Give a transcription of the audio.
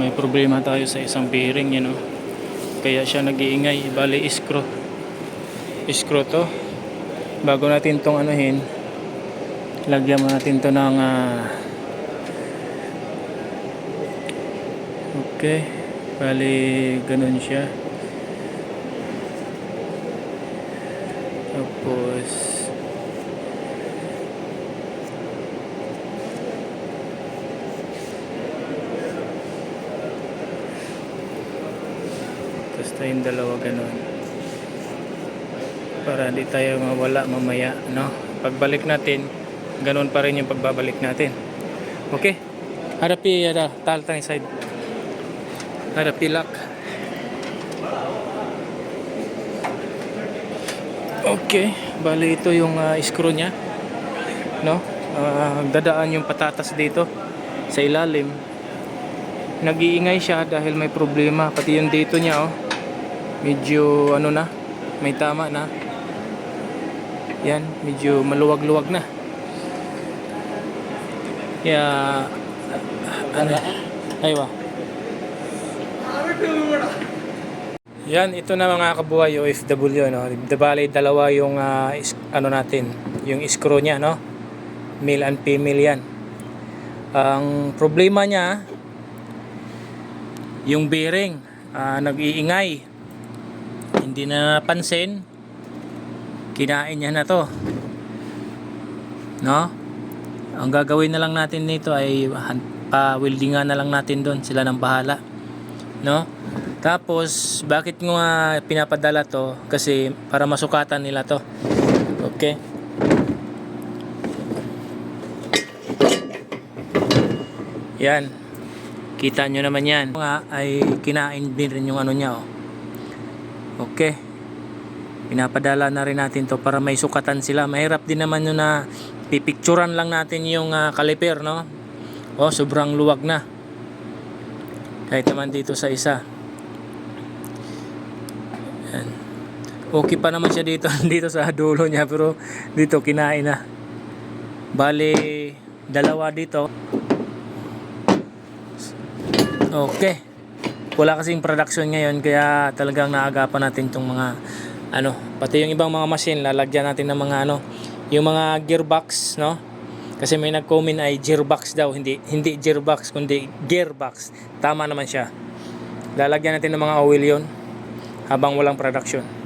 may problema tayo sa isang bearing you know. Kaya siya nag-iingay. Bali iskro. Iskro to. Bago natin tong anuhin lagyan mo natin to ng ah, okay. Bali ganun siya. Tapos tapos tayong dalawa ganun. Para di tayo mawala mamaya no? Pagbalik natin ganun pa rin yung pagbabalik natin. Okay? Harapi ada tal tang side. Harapi lock. Okay. Bali ito yung ah, screw nya no? Ah, dadaan yung patatas dito sa ilalim. Nag-iingay siya dahil may problema pati yung dito niya oh medyo ano na may tama na. Yan medyo maluwag-luwag na. Kaya ano aywa yan ito na mga kabuhay OFW no? Dabali dalawa yung is- ano natin yung screw niya no? Male and female yan. Ang problema niya yung bearing ah, nag-iingay hindi na napansin. Kinain niya na to. No? Ang gagawin na lang natin nito ay han- pa-weldingan na lang natin doon. Sila nang bahala. No? Tapos bakit nga pinapadala to? Kasi para masukatan nila to. Okay? Yan. Kita nyo naman yan. Nga ay kinain din rin yung ano niya oh. Okay. Pinapadala na rin natin to para may sukatan sila. Mahirap din naman yun na pipicturan lang natin yung ah, caliper no? Oh sobrang luwag na. Kahit naman dito sa isa. Yan okay pa naman siya dito dito sa dulo niya pero dito kinain na. Bali dalawa dito. Okay. Wala kasing production ngayon kaya talagang naagapan natin itong mga ano, pati yung ibang mga machine lalagyan natin ng mga ano, yung mga gearbox, no? Kasi may nag-comment ay gearbox daw, hindi hindi gearbox kundi gearbox. Tama naman siya. Lalagyan natin ng mga oil 'yon habang walang production.